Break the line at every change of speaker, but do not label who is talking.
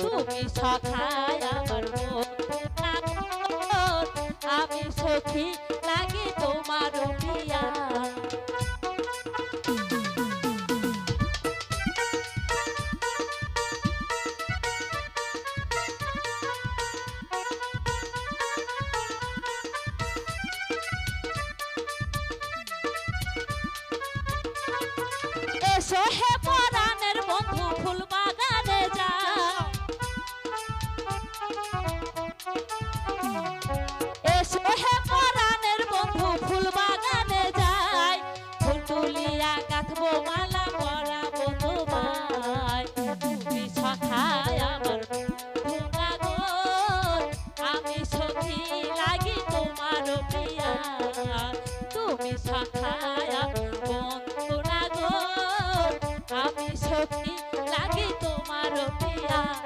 তুমি সখায় আমার আমি সখী লাগে তোমার পিয়া So hip পাইয়া কাঁথবো মালা পরাবো তোমায়। তুমি সখায় আমার আমি সখী লাগি তোমার প্রিয়া। তুমি সখায় আমার আমি সখী লাগি